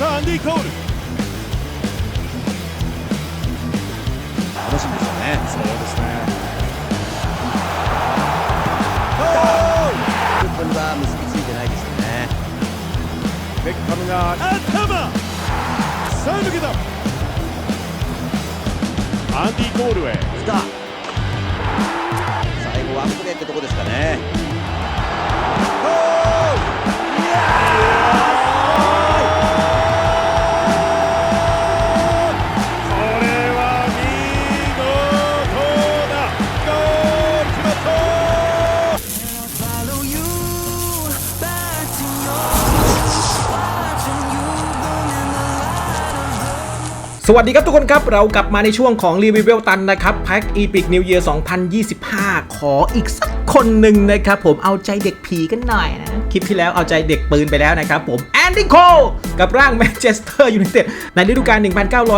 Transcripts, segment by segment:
さあアンディ・コール。楽しみですよね。そうですね。これは結びついてないですよね。ベッカムが頭さあ抜けたアンディ・コールへ来た最後ワンプレーってとこですかね。これ วัสดีครับทุกคนครับ เรากลับมาในช่วงของรีวิวเวลตันนะครับแพ็กอีพิกนิวเยียร์2025 ขออีกสักคนหนึ่งนะครับ ผมเอาใจเด็กผีกันหน่อยนะคลิปที่แล้วเอาใจเด็กปืนไปแล้วนะครับผมแอนดี้โคกับร่างแมนเชสเตอร์ยูไนเต็ดในฤดูกาล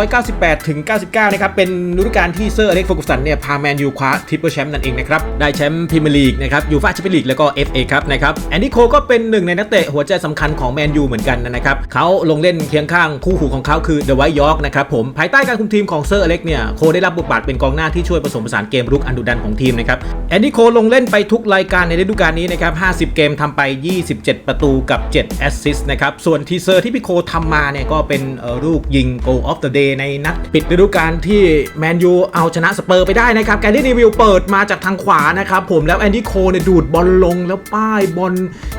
1998 ถึง 99 นะครับ เป็นฤดูกาลที่เซอร์อเล็กซ์ฟอร์กุสันเนี่ย พาแมนยูคว้าทริปเปิลแชมป์นั่นเองนะครับ ได้แชมป์พรีเมียร์ลีกนะครับยูฟ่าแชมเปี้ยนลีกแล้วก็ FA ครับนะครับแอนดี้โคก็เป็นหนึ่งในนักเตะหัวใจสำคัญของแมนยูเหมือนกันนะครับเขาลงเล่นเคียงข้างคู่หูของเขาคือเดอะไวท์ยอร์กนะครับผมภายใต้การคุมทีมของเซอร์อเล็กเนี่ยโคได้รับบทบาทเป็นกองหน้าที่ช่วยผสมผสานเกมรุกอันดุดันของทีมนะครับแอนดี้โคลงเล่นไปทุกรายการในฤดูกาลนี้นะครับ50 เกมทำไป27 ประตูกับ 7 แอสซิสต์นะครับ ส่วนทีเซอร์ที่พี่โคทำมาเนี่ยก็เป็นลูกยิง Goal of the Day ในนัดปิดฤดูกาลที่แมนยูเอาชนะสเปอร์ไปได้นะครับแกรี่นิวิลเปิดมาจากทางขวานะครับผมแล้วแอนดี้โคเนี่ยดูดบอลลงแล้วป้ายบอล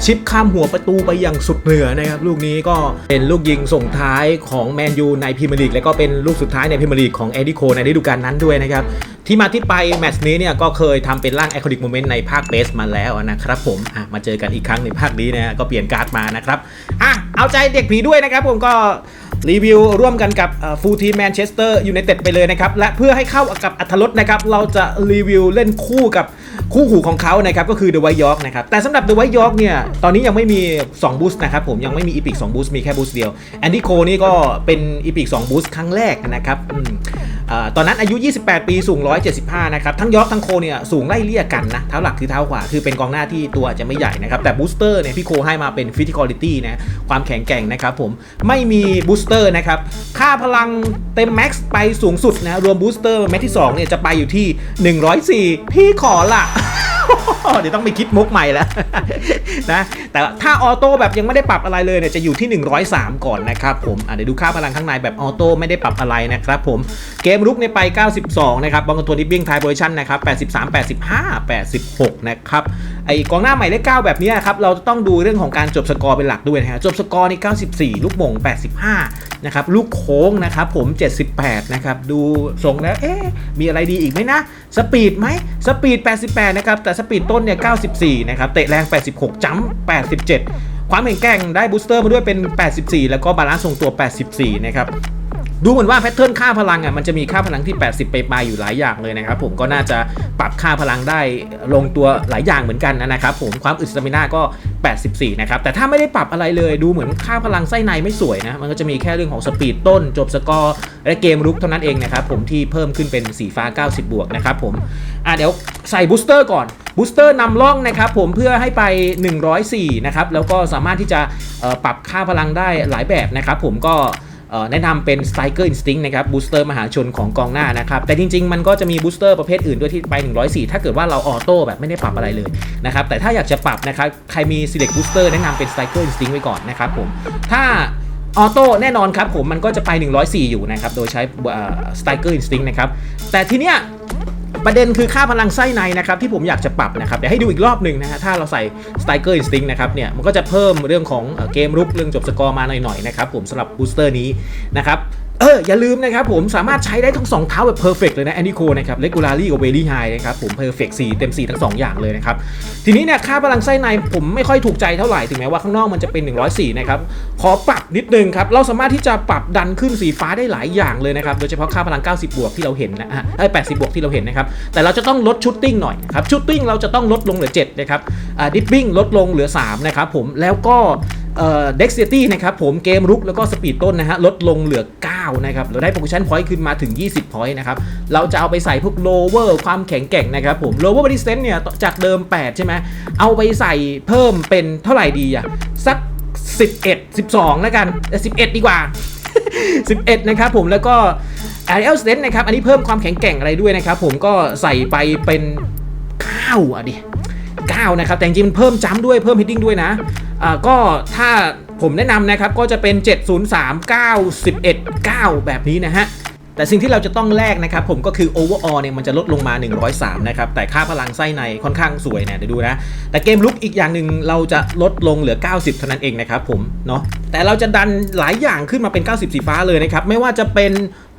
ชิปข้ามหัวประตูไปอย่างสุดเหนือนะครับลูกนี้ก็เป็นลูกยิงส่งท้ายของแมนยูในพรีเมียร์ลีกแล้วก็เป็นลูกสุดท้ายในพรีเมียร์ลีกของแอนดี้โคในฤดูกาลนั้นด้วยนะครับที่มาที่ไปแมตช์นี้เนี่ยก็เคยทำเป็นร่างไอคอนิกโมเมนต์ในภาคเบสมาแล้วนะครับผมมาเจอกันอีกครั้งในภาคนี้นะก็เปลี่ยนการ์ดมานะครับอะเอาใจเด็กผีด้วยนะครับผมก็รีวิวร่วมกันกับฟูลทีมแมนเชสเตอร์ยูไนเต็ดไปเลยนะครับ และเพื่อให้เข้ากับอัธรสนะครับ เราจะรีวิวเล่นคู่กับคู่หูของเขานะครับ ก็คือเดอะไวท์ยอร์กนะครับ แต่สำหรับเดอะไวท์ยอร์กเนี่ย ตอนนี้ยังไม่มี 2 บูสต์นะครับ ผมยังไม่มีอีพิก2บูสต์มีแค่บูสต์เดียวแอนดี้โคนี่ก็เป็นอีพิก2บูสต์ครั้งแรกนะครับอืมอ่าตอนนั้นอายุ 28 ปีสูง175 นะครับ ทั้งยอร์กทั้งโคเนี่ยสูงไล่เลี่ยกันนะ เท้าหลักคือเท้าขวา คือเป็นกองหน้าที่ตัวจจะไม่ใหญ่นะครับ แต่บูสเตอร์เนี่ยพี่โคให้มาเป็นฟิสิกอลิตี้นะ ความแข็งแกร่งนะครับผม ไม่มีบูสเตอร์นะครับ ค่าพลังเต็มแม็กซ์ไปสูงสุดนะ รวมบูสเตอร์แม็กที่2เนี่ยจะไปอยู่ที่ 104 พี่ขอละ เดี๋ยวต้องไปคิดมุกใหม่แล้วนะแต่ถ้าออโต้แบบยังไม่ได้ปรับอะไรเลยเนี่ยจะอยู่ที่ 103 ก่อนนะครับผมเดี๋ยวดูค่าพลังข้างในแบบออโต้ไม่ได้ปรับอะไรนะครับผมเกมรุกเนี่ยไป 92 นะครับบางตัวดิบบิ้งไทยโพซิชันนะครับ 83 85 86 นะครับไอ้กองหน้าใหม่เลข9แบบนี้ครับเราจะต้องดูเรื่องของการจบสกอร์เป็นหลักด้วยนะฮะจบสกอร์นี่94 ลูกหม่ง85 นะครับลูกโค้งนะครับผม 78 นะครับดูทรงแล้วเอ๊ะมีอะไรดีอีกไหมนะสปีดไหมสปีด 88 นะครับแต่สปีดต้นเนี่ย 94 นะครับ เตะแรง 86จัมป์87 ความแข็งแกร่งได้บูสเตอร์มาด้วยเป็น 84 แล้วก็บาลานซ์ทรงตัว 84 นะครับดูเหมือนว่าแพทเทิร์นค่าพลังอะมันจะมีค่าพลังที่ 80ไปปลายอยู่หลายอย่างเลยนะครับผมก็น่าจะปรับค่าพลังได้ลงตัวหลายอย่างเหมือนกันนะครับผมความอึดสมิน่าก็ 84 นะครับ แต่ถ้าไม่ได้ปรับอะไรเลยดูเหมือนค่าพลังไส้ในไม่สวยนะ มันก็จะมีแค่เรื่องของสปีดต้น จบสกอร์ และเกมรุกเท่านั้นเองนะครับผมที่เพิ่มขึ้นเป็นสีฟ้า 90 บวกนะครับผมอะเดี๋ยวใส่บูสเตอร์ก่อน บูสเตอร์นำร่องนะครับผมเพื่อให้ไป 104 นะครับ แล้วก็สามารถที่จะปรับค่าพลังได้หลายแบบนะครับผมก็แนะนำเป็น Striker Instinct นะครับบูสเตอร์มหาชนของกองหน้านะครับ แต่จริง ๆ มันก็จะมีบูสเตอร์ประเภทอื่นด้วยที่ไป 104 ถ้าเกิดว่าเราออโต้แบบไม่ได้ปรับอะไรเลยนะครับ แต่ถ้าอยากจะปรับนะครับ ใครมี Select Booster แนะนำเป็น Striker Instinct ไว้ก่อนนะครับผม ถ้าออโต้แน่นอนครับผมมันก็จะไป 104 อยู่นะครับ โดยใช้เอ่อ Striker Instinct นะครับ แต่ทีเนี้ย ประเด็นคือค่าพลังไส้ในนะครับที่ผมอยากจะปรับนะครับเดี๋ยวให้ดูอีกรอบหนึ่งนะฮะถ้าเราใส่ Striker Instinct นะครับเนี่ยมันก็จะเพิ่มเรื่องของเอ่อเกมรุกเรื่องจบสกอร์มาหน่อยๆนะครับผมสำหรับบูสเตอร์นี้นะครับ เอออย่าลืมนะครับผมสามารถใช้ได้ทั้งสองเท้าแบบเพอร์เฟกเลยนะแอนดี้โคนะครับเลกูลารี่กับเวลี่ไฮนะครับผมเพอร์เฟก4เต็ม4ทั้ง 2 อย่างเลยนะครับ ทีนี้เนี่ยค่าพลังไส้ในผมไม่ค่อยถูกใจเท่าไหร่ ถึงแม้ว่าข้างนอกมันจะเป็น 104 นะครับ ขอปรับนิดนึงครับ เราสามารถที่จะปรับดันขึ้นสีฟ้าได้หลายอย่างเลยนะครับ โดยเฉพาะค่าพลัง 90 บวกที่เราเห็นนะฮะไอ้80บวกที่เราเห็นนะครับ แต่เราจะต้องลดชุดติ้งหน่อยครับชุดติ้งเราจะต้องลดลงเหลือ7นะครับอ่าดิปปิ้งลดลงเหลือ3นะครับผมแล้วก็ เอ่อ dexterity นะครับผมเกมรุกแล้วก็สปีดต้นนะฮะลดลงเหลือ 9 นะครับ เราได้ position point ขึ้นมาถึง 20 point นะครับ เราจะเอาไปใส่พวก lower ความแข็งแกร่งนะครับผม lower resistance เนี่ย จากเดิม 8 ใช่ไหมเอาไปใส่เพิ่มเป็นเท่าไหร่ดีอะสัก 11 12 แล้วกันเอ่อ11 ดีกว่า 11 นะครับผมแล้วก็ Ariel s t e n นนะครับอันนี้เพิ่มความแข็งแกร่งอะไรด้วยนะครับผมก็ใส่ไปเป็น9อะดิ9นะครับแต่จริงๆมันเพิ่มจัมป์ด้วยเพิ่มฮิตติ้งด้วยนะ ก็ถ้าผมแนะนำนะครับก็จะเป็น 703 9 11 9 แบบนี้นะฮะแต่สิ่งที่เราจะต้องแลกนะครับผมก็คือ overall เนี่ยมันจะลดลงมา 103 นะครับ แต่ค่าพลังไส้ในค่อนข้างสวยเนี่ยเดี๋ยวดูนะ แต่เกมลุกอีกอย่างหนึ่งเราจะลดลงเหลือ 90 เท่านั้นเองนะครับผมเนาะแต่เราจะดันหลายอย่างขึ้นมาเป็น 90 สีฟ้าเลยนะครับ ไม่ว่าจะเป็น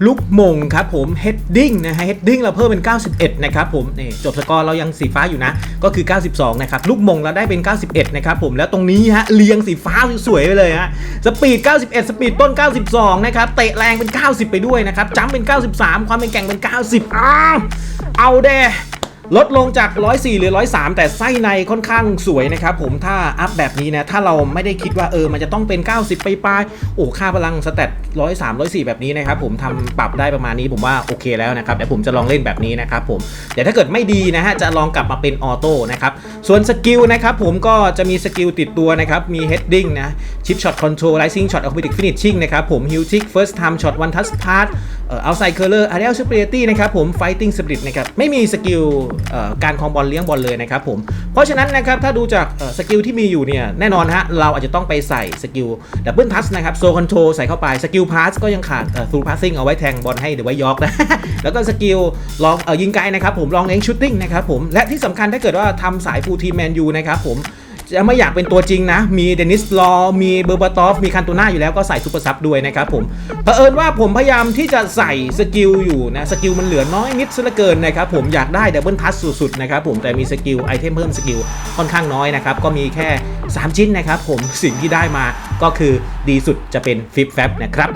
ลูกมงครับผม heading นะฮะ heading เราเพิ่มเป็น 91 นะครับผมนี่จบสกอร์เรายังสีฟ้าอยู่นะ ก็คือ 92 นะครับ ลูกมงเราได้เป็น 91 นะครับผมแล้วตรงนี้ฮะเรียงสีฟ้าสวยๆไปเลยฮะสปีด 91 สปีดต้น 92 นะครับ เตะแรงเป็น 90 ไปด้วยนะครับจัมป์เป็น 93 ความเป็นแก่งเป็น 90อ้าวเอาเด้ ลดลงจาก 104 หรือ 103 แต่ไส้ในค่อนข้างสวยนะครับผมถ้าอัพแบบนี้นะ ถ้าเราไม่ได้คิดว่าเออมันจะต้องเป็น 90 ไปปลายโอ้ค่าพลังสเตต103 104 แบบนี้นะครับผมทำปรับได้ประมาณนี้ผมว่าโอเคแล้วนะครับเดี๋ยวผมจะลองเล่นแบบนี้นะครับผมเดี๋ยวถ้าเกิดไม่ดีนะฮะจะลองกลับมาเป็นออโต้นะครับส่วนสกิลนะครับผมก็จะมีสกิลติดตัวนะครับมี heading นะ chip shot control rising shot automatic finishing นะครับผม heal tick first time shot one touch pass เอ่อ outside curler aerial superiority นะครับผม fighting spirit นะครับไม่มีสกิลการคองบอลเลี้ยงบอลเลยนะครับผมเพราะฉะนั้นนะครับถ้าดูจากสกิลที่มีอยู่เนี่ยแน่นอนฮะเราอาจจะต้องไปใส่สกิล double touch นะครับ soul control ใส่เข้าไปสกิล pass ก็ยังขาดเอ่อ through passing เอาไว้แทงบอลให้เดี๋ยวไว้ยอกนะแล้วก็สกิลลองอยิงไกลนะครับผมลองเลี้ยง shooting นะครับผมและที่สำคัญถ้าเกิดว่าทำสายฟูลทีมแมนยูนะครับผม จะไม่อยากเป็นตัวจริงนะ มีเดนิสลอมีเบอร์บาตอฟ มีคันตูน่าอยู่แล้วก็ใส่ซูเปอร์ซับด้วยนะครับผมเผอิญว่าผมพยายามที่จะใส่สกิลอยู่นะ สกิลมันเหลือน้อยนิดซะเหลือเกินนะครับผมอยากได้ดับเบิลทัชสุดๆนะครับผมแต่มีสกิลไอเทมเพิ่มสกิลค่อนข้างน้อยนะครับ ก็มีแค่ 3 ชิ้นนะครับผมสิ่งที่ได้มาก็คือดีสุดจะเป็นฟิปแฟบนะครับ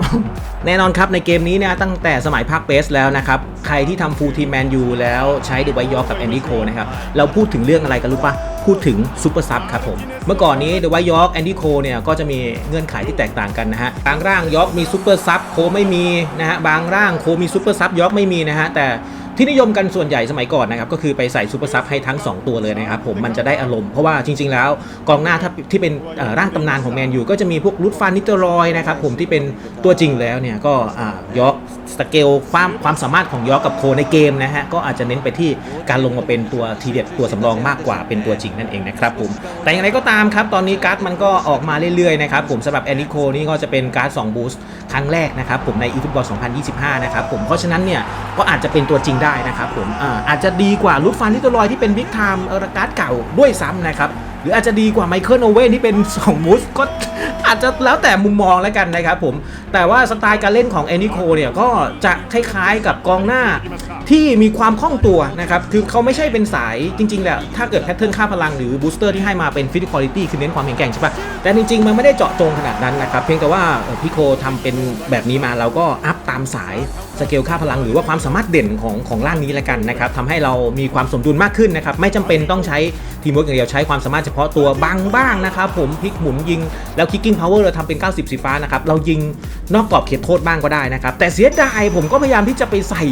แน่นอนครับในเกมนี้เนี่ยตั้งแต่สมัยภาคเบสแล้วนะครับ ใครที่ทำฟูลทีแมนยูแล้วใช้เดวายยอร์กับแอนดี้โคนะครับเราพูดถึงเรื่องอะไรกันรู้ปะ พูดถึงซูเปอร์ซับครับผม เมื่อก่อนนี้เดวายยอร์กแอนดี้โคเนี่ยก็จะมีเงื่อนไขที่แตกต่างกันนะฮะ บางร่างยอร์กมีซูเปอร์ซับโคไม่มีนะฮะ บางร่างโคมีซูเปอร์ซับยอร์กไม่มีนะฮะ แต่ ที่นิยมกันส่วนใหญ่สมัยก่อนนะครับก็คือไปใส่ซูเปอร์ซับให้ทั้ง 2 ตัวเลยนะครับผมมันจะได้อารมณ์เพราะว่าจริง ๆ แล้วกองหน้าถ้าที่เป็นร่างตำนานของแมนยูก็จะมีพวกรุดฟานนิตรอยนะครับผมที่เป็นตัวจริงแล้วเนี่ยก็ยอกสเกลความความสามารถของยอกกับโคในเกมนะฮะก็อาจจะเน้นไปที่การลงมาเป็นตัวทีเด็ดตัวสำรองมากกว่าเป็นตัวจริงนั่นเองนะครับผมแต่อย่างไรก็ตามครับตอนนี้การ์ดมันก็ออกมาเรื่อยๆนะครับผมสำหรับแอนนิโคนี่ก็จะเป็นการ์ด2บูสต์ครั้งแรกนะครับผมใน eFootball 2025 นะครับผมเพราะฉะนั้นเนี่ยก็อาจจะเป็นตัวจริงได้ได้นะครับผมอาอาจจะดีกว่าลูกฟันที่ตัวลอยที่เป็นบิ๊กไทม์เออร์การ์ดเก่าด้วยซ้ำนะครับ หรืออาจจะดีกว่าไมเคิลโอเว่นที่เป็น2บูสก็อาจจะแล้วแต่มุมมองแล้วกันนะครับผม แต่ว่าสไตล์การเล่นของแอนนิโคเนี่ยก็จะคล้ายๆกับกองหน้าที่มีความคล่องตัวนะครับคือเขาไม่ใช่เป็นสายจริงๆแหละถ้าเกิดแพทเทิร์นค่าพลังหรือบูสเตอร์ที่ให้มาเป็นฟิสิกอลิตี้คือเน้นความแข็งแกร่งใช่ปะแต่จริงๆ มันไม่ได้เจาะจงขนาดนั้นนะครับเพียงแต่ว่าพี่โคทำเป็นแบบนี้มาเราก็อัพตามสาย สเกลค่าพลังหรือว่าความสามารถเด่นของของร่างนี้ละกันนะครับทำให้เรามีความสมดุลมากขึ้นนะครับไม่จำเป็นต้องใช้ทีมเวิร์กอย่างเดียวใช้ความสามารถเฉพาะตัวบังบ้างนะครับผมพลิกหมุนยิง แล้วคิกกิ้งพาวเวอร์เราทำเป็น 90 สีฟ้านะครับเรายิงนอกกรอบเขตโทษบ้างก็ได้นะครับแต่เสียดายผมก็พยายามที่จะไปใส่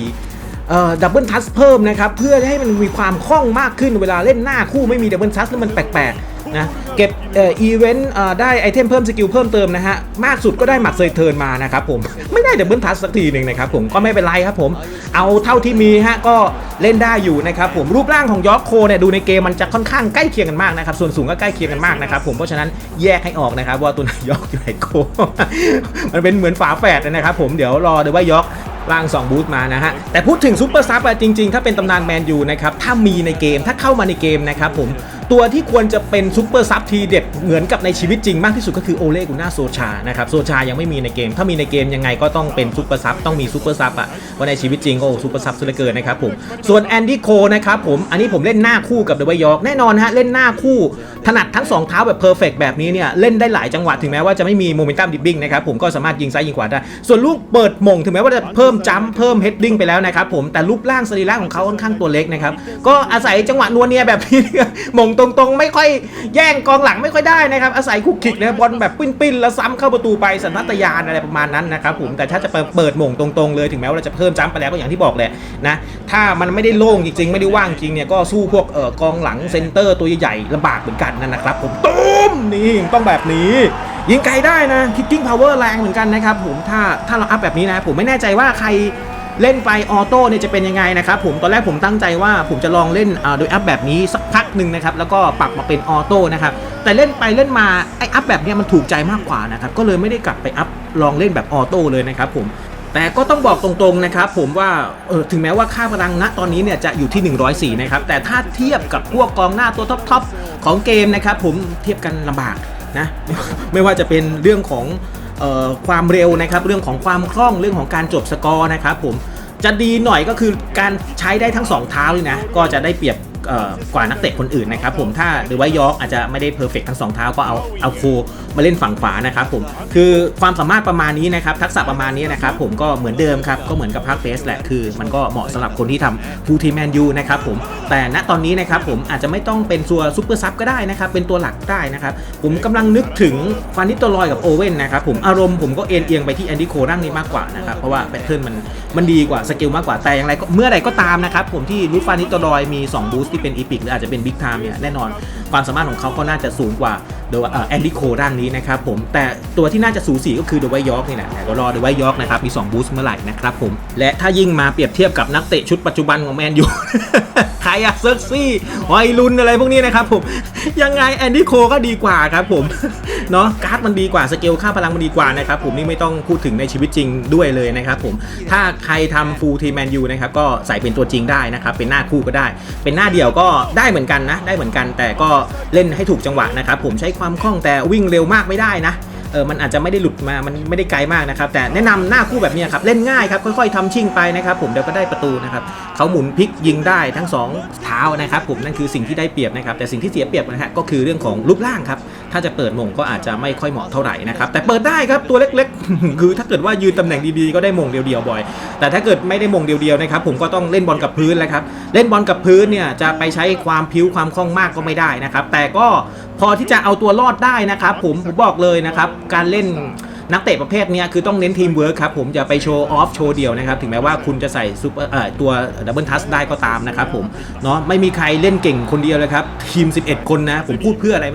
ดับเบิลทัชเพิ่มนะครับเพื่อให้มันมีความคล่องมากขึ้นเวลาเล่นหน้าคู่ไม่มีดับเบิลทัชแล้วมันแปลกๆ นะเก็บเอ่ออีเวนต์ได้ไอเทมเพิ่มสกิลเพิ่มเติมนะฮะ มากสุดก็ได้หมัดเซยเทิร์นมานะครับผม ไม่ได้ดับเบิลทัชสักทีหนึ่งนะครับผมก็ไม่เป็นไรครับผม เอาเท่าที่มีฮะก็เล่นได้อยู่นะครับผมรูปร่างของยอร์โคเนี่ยดูในเกมมันจะค่อนข้างใกล้เคียงกันมากนะครับส่วนสูงก็ใกล้เคียงกันมากนะครับผมเพราะฉะนั้นแยกให้ออกนะครับว่าตัวไหนยอร์กตัวไหนโคมันเป็นเหมือนฝาแฝดนะครับผมเดี๋ยวรอดูว่ายอร์กร่าง 2 บูธมานะฮะ แต่พูดถึงซูเปอร์ซับอะจริง ๆ ถ้าเป็นตำนานแมนยูนะครับ ถ้ามีในเกมถ้าเข้ามาในเกมนะครับผม ตัวที่ควรจะเป็นซูเปอร์ซับทีเด็ดเหมือนกับในชีวิตจริงมากที่สุดก็คือโอเล่กุน่าโซชานะครับโซชายังไม่มีในเกม ถ้ามีในเกมยังไงก็ต้องเป็นซูเปอร์ซับต้องมีซูเปอร์ซับอะว่าะในชีวิตจริงโอ้ซูเปอร์ซับสุดเหลือเกินนะครับผมส่วนแอนดี้โคนะครับผมอันนี้ผมเล่นหน้าคู่กับเดวายอร์กแน่นอนฮะเล่นหน้าคู่ถนัดทั้งสองเท้าแบบเพอร์เฟกแบบนี้เนี่ยเล่นได้หลายจังหวะถึงแม้ว่าจะไม่มีโมเมนตัมดิบบิ้งนะครับผมก็สามารถยิงซ้ายยิงขวาได้ส่วนลูกเปิดมงถึงแม้ว่าจะเพิ่มจัมเพิ่มเฮดดิ้งไปแล้วนะครับผมแต่รูปร่างสรีระของเขาค่อนข้างตัวเล็กนะครับก็อาศัยจังหวะนัวเนียแบบนี้มงตรงๆ ไม่ค่อยแย่งกองหลังไม่ค่อยได้นะครับ อาศัยคุกคิกนะบอลแบบปิ้นๆ แล้วซ้ำเข้าประตูไปสัญชาตญาณอะไรประมาณนั้นนะครับผมแต่ถ้าจะเปิดม่งตรงๆ เลยถึงแม้ว่าเราจะเพิ่มจัมป์ไปแล้วก็อย่างที่บอกแหละนะถ้ามันไม่ได้โล่งจริงๆ ไม่ได้ว่างจริงเนี่ยก็สู้พวกเออกองหลังเซนเตอร์ตัวใหญ่ๆลำบากเหมือนกันนั่นนะครับผมตุ้มนี่ต้องแบบนี้ยิงไกลได้นะคิกกิ้งพาวเวอร์แรงเหมือนกันนะครับผมถ้าถ้าเราอัพแบบนี้นะผมไม่แน่ใจว่าใคร เล่นไปออโต้เนี่ยจะเป็นยังไงนะครับผมตอนแรกผมตั้งใจว่าผมจะลองเล่นอ่าโดยอัพแบบนี้สักพักหนึ่งนะครับแล้วก็ปรับมาเป็นออโต้นะครับแต่เล่นไปเล่นมาไออัพแบบนี้มันถูกใจมากกว่านะครับก็เลยไม่ได้กลับไปอัพลองเล่นแบบออโต้เลยนะครับผมแต่ก็ต้องบอกตรงๆนะครับผมว่าเออถึงแม้ว่าค่าพลังณตอนนี้เนี่ยจะอยู่ที่ 104 นะครับแต่ถ้าเทียบกับพวกกองหน้าตัวท็อปๆของเกมนะครับผมเทียบกันลำบากนะไม่ว่าจะเป็นเรื่องของ ความเร็วนะครับเรื่องของความคล่องเรื่องของการจบสกอร์นะครับผมจะดีหน่อยก็คือการใช้ได้ทั้งสองเท้าเลยนะก็จะได้เปรียบ กว่านักเตะคนอื่นนะครับผมถ้าหรือว่ายอร์กอาจจะไม่ได้เพอร์เฟกทั้งสองเท้าก็เอาเอาโคมาเล่นฝั่งขวานะครับผมคือความสามารถประมาณนี้นะครับทักษะประมาณนี้นะครับผมก็เหมือนเดิมครับก็เหมือนกับภาคเฟสแหละคือ มันก็เหมาะสำหรับคนที่ทำฟูทีแมนยูนะครับผมแต่ณตอนนี้นะครับผมอาจจะไม่ต้องเป็นตัวซูเปอร์ซับก็ได้นะครับเป็นตัวหลักได้นะครับผมกำลังนึกถึงฟานิตโตลอยกับโอเว่นนะครับผมอารมณ์ผมก็เอ็นเอียงไปที่แอนดี้โคร่างนี้มากกว่านะครับเพราะว่าแพทเทิร์นมันมันดีกว่าสกิลมากกว่าแต่อย่างไรก็เมื่อใดก็ตามนะครับผมที่ลูฟานิตโตลอยมี2บูสต์ที่เป็นอีพิกหรืออาจจะเป็นบิ๊กไทม์เนี่ยแน่นอนความสามารถของเขาก็น่าจะสูงกว่าโดยแอนดี้โคร่างนี้นะครับผมแต่ตัวที่น่าจะสูสีก็คือเดวายยอร์กนี่แหละเดวรอเดวายยอร์กนะครับมี 2 บูสต์เมื่อไหร่นะครับผมและถ้ายิ่งมาเปรียบเทียบกับนักเตะชุดปัจจุบันของแมนยูใครอะเซิร์กซี่ไวลุนอะไรพวกนี้นะครับผมยังไงแอนดี้โคก็ดีกว่าครับผมเนาะการ์ดมันดีกว่าสเกลค่าพลังมันดีกว่านะครับผมนี่ไม่ต้องพูดถึงในชีวิตจริงด้วยเลยนะครับผมถ้าใครทำฟูลทีแมนยูนะครับก็ใส่เป็นตัวจริงได้นะครับเป็นหน้าคู่ก็ได้ เป็นหน้าเดี่ยวก็ได้เหมือนกันนะได้เหมือนกันแต่ก็เล่นให้ถูกจังหวะนะครับผมใช้ความคล่องแต่วิ่งเร็วมากไม่ได้นะเออมันอาจจะไม่ได้หลุดมา มันไม่ได้ไกลมากนะครับ แต่แนะนำหน้าคู่แบบนี้ครับ เล่นง่ายครับ ค่อยๆทำชิ่งไปนะครับ ผมเดี๋ยวก็ได้ประตูนะครับ เขาหมุนพลิกยิงได้ทั้ง 2 เท้านะครับ ผมนั่นคือสิ่งที่ได้เปรียบนะครับ แต่สิ่งที่เสียเปรียบนะฮะก็คือเรื่องของรูปร่างครับ ถ้าจะเปิดมงก็อาจจะไม่ค่อยเหมาะเท่าไหร่นะครับแต่เปิดได้ครับตัวเล็กๆ คือถ้าเกิดว่ายืนตำแหน่งดีๆก็ได้มงเดียวๆบ่อย แต่ถ้าเกิดไม่ได้มงเดียวๆนะครับผมก็ต้องเล่นบอลกับพื้นแล้วครับเล่นบอลกับพื้นเนี่ยจะไปใช้ความพิ้วความคล่องมากก็ไม่ได้นะครับแต่ก็พอที่จะเอาตัวรอดได้นะครับผมผมบอกเลยนะครับการเล่น นักเตะประเภทนี้คือต้องเน้นทีมเวิร์คครับผมอย่าไปโชว์ออฟโชว์เดียวนะครับ ถึงแม้ว่าคุณจะใส่ซูเปอร์เอ่อตัวดับเบิลทัสได้ก็ตามนะครับผมเนาะไม่มีใครเล่นเก่งคนเดียวเลยครับ ทีม 11 คนนะ ผมพูดเพื่ออะไร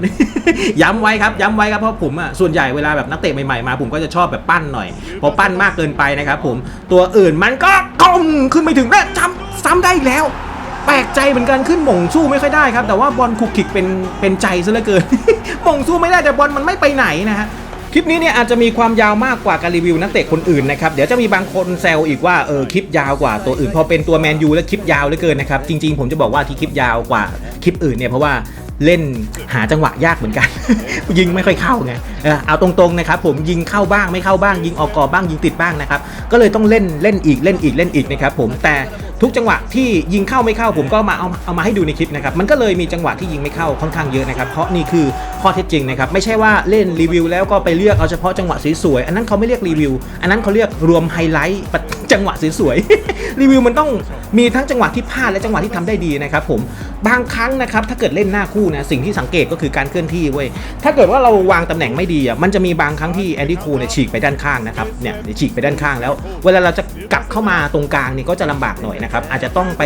ย้ำไว้ครับ ย้ำไว้ครับ เพราะผมอะส่วนใหญ่เวลาแบบนักเตะใหม่ๆมาผมก็จะชอบแบบปั้นหน่อย พอปั้นมากเกินไปนะครับผมตัวอื่นมันก็กลมขึ้นไม่ถึงแม่ซ้ำซ้ำได้อีกแล้วแปลกใจเหมือนกันขึ้นหม่งสู้ไม่ค่อยได้ครับ แต่ว่าบอลคุกคิกเป็นเป็นใจซะเหลือเกินหม่งสู้ไม่ได้แต่บอลมันไม่ไปไหนนะฮะ คลิปนี้เนี่ยอาจจะมีความยาวมากกว่าการรีวิวนักเตะคนอื่นนะครับ เดี๋ยวจะมีบางคนแซวอีกว่าเออคลิปยาวกว่าตัวอื่น พอเป็นตัวแมนยูแล้วคลิปยาวเหลือเกินนะครับ จริงๆ ผมจะบอกว่าที่คลิปยาวกว่าคลิปอื่นเนี่ยเพราะว่า เล่นหาจังหวะยากเหมือนกัน ยิงไม่ค่อยเข้าไงเอาตรงๆนะครับผมยิงเข้าบ้างไม่เข้าบ้าง ยิงออกกอบบ้างยิงติดบ้างนะครับก็เลยต้องเล่นเล่นอีกเล่นอีกเล่นอีกนะครับผมแต่ทุกจังหวะที่ยิงเข้าไม่เข้าผมก็มาเอาเอามาให้ดูในคลิปนะครับมันก็เลยมีจังหวะที่ยิงไม่เข้าค่อนข้างเยอะนะครับเพราะนี่คือข้อเท็จจริงนะครับไม่ใช่ว่าเล่นรีวิวแล้วก็ไปเลือกเอาเฉพาะจังหวะสวยๆอันนั้นเขาไม่เรียกรีวิว อันนั้นเขาเรียกรวมไฮไลท์จังหวะสวยๆรีวิวมันต้อง มีทั้งจังหวะที่พลาดและจังหวะที่ทำได้ดีนะครับผมบางครั้งนะครับถ้าเกิดเล่นหน้าคู่นะสิ่งที่สังเกตก็คือการเคลื่อนที่เว้ยถ้าเกิดว่าเราวางตำแหน่งไม่ดีอะมันจะมีบางครั้งที่แอนดี้คูเนี่ยฉีกไปด้านข้างนะครับเนี่ยฉีกไปด้านข้างแล้ว เวลาเราจะกลับเข้ามาตรงกลางนี่ก็จะลำบากหน่อยนะครับอาจจะต้องไป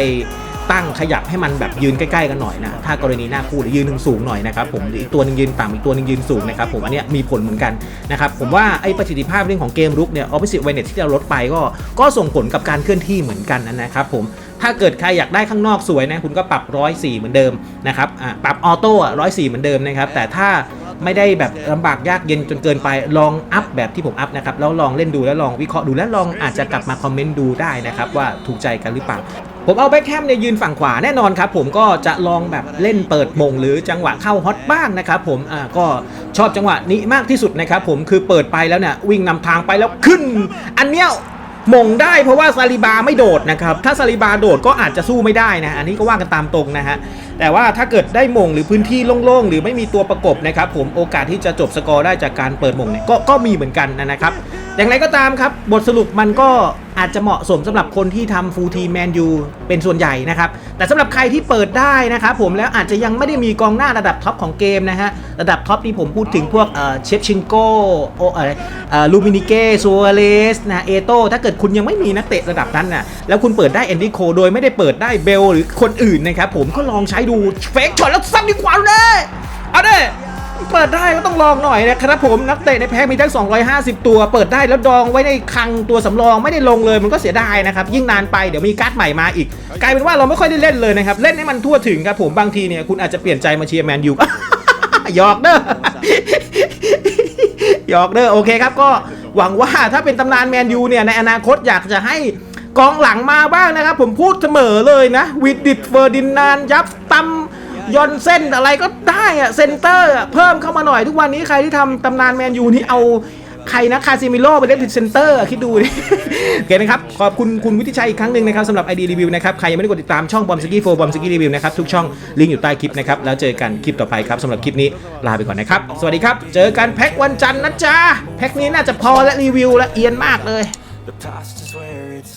ตั้งขยับให้มันแบบยืนใกล้ๆกันหน่อยนะ ถ้ากรณีหน้าคู่หรือยืนหนึ่งสูงหน่อยนะครับผมหรืออีกตัวหนึงยืนต่ำอีกตัวหนึงยืนสูงนะครับผมอันเนี้ยมีผลเหมือนกันนะครับผมว่าไอ้ประสิทธิภาพเรื่องของเกมรุกเนี่ย opposite weighted ที่เราลดไปก็ก็ส่งผลกับการเคลื่อนที่เหมือนกันนะครับผมถ้าเกิดใครอยากได้ข้างนอกสวยนะคุณก็ปรับ 104 เหมือนเดิมนะครับอะปรับออโต้อะ104 เหมือนเดิมนะครับแต่ถ้าไม่ได้แบบลำบากยากเย็นจนเกินไปลองอัพแบบที่ผมอัพนะครับแล้วลองเล่นดูแล้วลองวิเคราะห์ดูแล้วลองอาจจะกลับมาคอมเมนต์ดูได้นะครับว่าถูกใจกันหรือเปล่า ผมเอาแบ็คแฮมเนี่ยยืนฝั่งขวาแน่นอนครับผมก็จะลองแบบเล่นเปิดมงหรือจังหวะเข้าฮอตบ้างนะครับผมอ่าก็ชอบจังหวะนี้มากที่สุดนะครับผมคือเปิดไปแล้วเนี่ยวิ่งนำทางไปแล้วขึ้น อันเนี้ยมงได้เพราะว่าซาลิบาไม่โดดนะครับ ถ้าซาลิบาโดดก็อาจจะสู้ไม่ได้นะ อันนี้ก็ว่ากันตามตรงนะฮะ แต่ว่าถ้าเกิดได้มงหรือพื้นที่โล่งๆ หรือไม่มีตัวประกบนะครับผมโอกาสที่จะจบสกอร์ได้จากการเปิดมงเนี่ยก็ก็มีเหมือนกันนะครับ อย่างไรก็ตามครับ บทสรุปมันก็อาจจะเหมาะสมสำหรับคนที่ทำฟูลทีแมนยูเป็นส่วนใหญ่นะครับ แต่สำหรับใครที่เปิดได้นะครับผมแล้วอาจจะยังไม่ได้มีกองหน้าระดับท็อปของเกมนะฮะ ระดับท็อปนี่ผมพูดถึงพวกเชฟชิงโกโอเอ่อเออลูมินิเก้ซัวเรสนะเอโตถ้าเกิดคุณยังไม่มีนักเตะระดับนั้นน่ะแล้วคุณเปิดได้แอนดี้โคโดยไม่ได้เปิดได้เบลหรือคนอื่นนะครับผมก็ลองใช้ดูเฟกช็อตแล้วซ้ำดีกว่าเลยเอาเด้ เปิดได้ก็ต้องลองหน่อยนะครับผมนักเตะในแพ็คมีทั้ง 250 ตัว เปิดได้แล้วดองไว้ในคังตัวสำรองไม่ได้ลงเลยมันก็เสียดายนะครับยิ่งนานไปเดี๋ยวมีการ์ดใหม่มาอีก กลายเป็นว่าเราไม่ค่อยได้เล่นเลยนะครับเล่นให้มันทั่วถึงครับผมบางทีเนี่ยคุณอาจจะเปลี่ยนใจมาเชียร์แมนยูหยอกเด้อหยอกเด้อโอเคครับก็หวังว่าถ้าเป็นตำนานแมนยูเนี่ยในอนาคตอยากจะให้กองหลังมาบ้างนะครับ ผมพูดเสมอเลยนะวิดดิตเฟอร์ดินนานยับตัม ยอนเส้นอะไรก็ได้อะเซนเตอร์อะเพิ่มเข้ามาหน่อยทุกวันนี้ใครที่ทำตำนานแมนยูนี่เอาใครนะคาซิมิโร่ไปเล่นติดเซนเตอร์อะคิดดูดิโอเคนะครับ ขอบคุณคุณวิทิชัยอีกครั้งหนึ่งนะครับสำหรับ ID รีวิวนะครับ ใครยังไม่ได้กดติดตามช่องบอมสกี้โฟบอมสกี้รีวิวนะครับ ทุกช่องลิงก์อยู่ใต้คลิปนะครับ แล้วเจอกันคลิปต่อไปครับสำหรับคลิปนี้ลาไปก่อนนะครับ สวัสดีครับ เจอกันแพ็ควันจันทร์นะจ๊ะแพ็คนี้น่าจะพอและรีวิวและเอียนมากเลย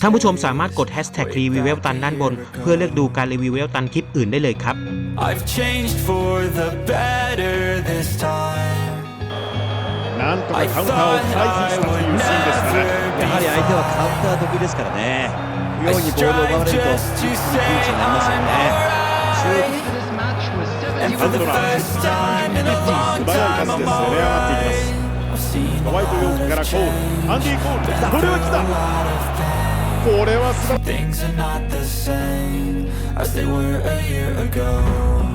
The past is where it's ท่านผู้ชมสามารถกด hashtag รีวิวเวลตันด้านบน เพื่อเลือกดูการรีวิวเวลตันคลิปอื่นได้เลยครับ I've changed for the better this time なんとかカウンターを回避したというシーンでしたねやはり相手はカウンター得意ですからね不用意にボールを奪われると一気にピンチになりますよねシュート ハンドラー素早いパスで攻め上がっていきますホワイトヨークからコールアンディ・コールこれは来た これは素晴らしい Things are not the same as they were a year ago